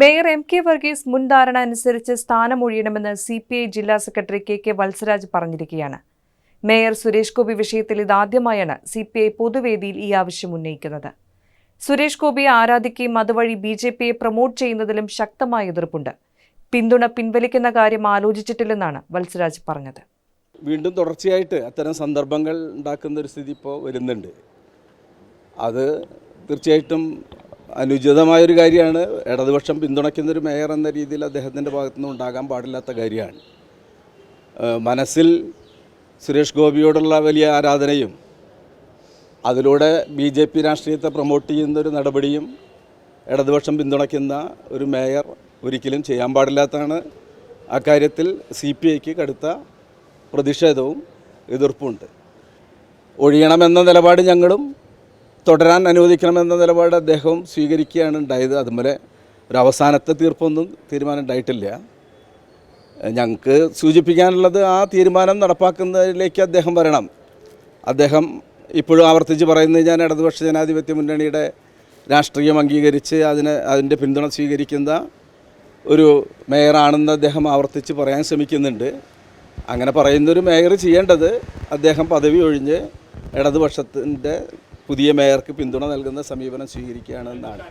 Mayor M K Varghese മുൻ ധാരണ അനുസരിച്ച് സ്ഥാനമൊഴിയണമെന്ന് സി പി ഐ ജില്ലാ സെക്രട്ടറി കെ കെ വത്സരാജ് പറഞ്ഞിരിക്കുകയാണ്. മേയർ സുരേഷ് ഗോപി വിഷയത്തിൽ ഇതാദ്യമായാണ് സി പി ഐ പൊതുവേദിയിൽ ഈ ആവശ്യം ഉന്നയിക്കുന്നത്. സുരേഷ് ഗോപിയെ ആരാധിക്കുകയും അതുവഴി ബി ജെ പിയെ പ്രൊമോട്ട് ചെയ്യുന്നതിലും ശക്തമായ എതിർപ്പുണ്ട്. പിന്തുണ പിൻവലിക്കുന്ന കാര്യം ആലോചിച്ചിട്ടില്ലെന്നാണ് വത്സരാജ് പറഞ്ഞത്. വീണ്ടും തുടർച്ചയായിട്ട് അത്തരം സന്ദർഭങ്ങൾ ഉണ്ടാക്കുന്ന ഒരു സ്ഥിതി ഇപ്പോൾ വരുന്നുണ്ട്. അത് തീർച്ചയായിട്ടും അനുചിതമായൊരു കാര്യമാണ്. ഇടതുപക്ഷം പിന്തുണയ്ക്കുന്ന ഒരു മേയർ എന്ന രീതിയിൽ അദ്ദേഹത്തിന്റെ ഭാഗത്തുനിന്ന് ഉണ്ടാകാൻ പാടില്ലാത്ത കാര്യമാണ്. മനസ്സിൽ സുരേഷ് ഗോപിയോടുള്ള വലിയ ആരാധനയും അതിലൂടെ ബി ജെ പി രാഷ്ട്രീയത്തെ പ്രൊമോട്ട് ചെയ്യുന്ന ഒരു നടപടിയും ഇടതുപക്ഷം പിന്തുണയ്ക്കുന്ന ഒരു മേയർ ഒരിക്കലും ചെയ്യാൻ പാടില്ലാത്തതാണ്. അക്കാര്യത്തിൽ സി പി ഐക്ക് കടുത്ത പ്രതിഷേധവും എതിർപ്പുമുണ്ട് ഒഴിയണമെന്ന നിലപാട് ഞങ്ങളും തുടരാൻ അനുവദിക്കണമെന്ന നിലപാട് അദ്ദേഹവും സ്വീകരിക്കുകയാണ് ഉണ്ടായത്. അതുപോലെ ഒരു അവസാനത്തെ തീർപ്പൊന്നും തീരുമാനം ഉണ്ടായിട്ടില്ല. ഞങ്ങൾക്ക് സൂചിപ്പിക്കാനുള്ളത് ആ തീരുമാനം നടപ്പാക്കുന്നതിലേക്ക് അദ്ദേഹം വരണം. അദ്ദേഹം ഇപ്പോഴും ആവർത്തിച്ച് പറയുന്നത് ഞാൻ ഇടതുപക്ഷ ജനാധിപത്യ മുന്നണിയുടെ രാഷ്ട്രീയം അംഗീകരിച്ച് അതിന് അതിന്റെ പിന്തുണ സ്വീകരിക്കുന്ന ഒരു മേയറാണെന്ന് അദ്ദേഹം ആവർത്തിച്ച് പറയാൻ ശ്രമിക്കുന്നുണ്ട്. അങ്ങനെ പറയുന്നൊരു മേയർ ചെയ്യേണ്ടത് അദ്ദേഹം പദവി ഒഴിഞ്ഞ് ഇടതുപക്ഷത്തിന്റെ പുതിയ മേയർക്ക് പിന്തുണ നൽകുന്ന സമീപനം സ്വീകരിക്കുകയാണെന്നാണ്.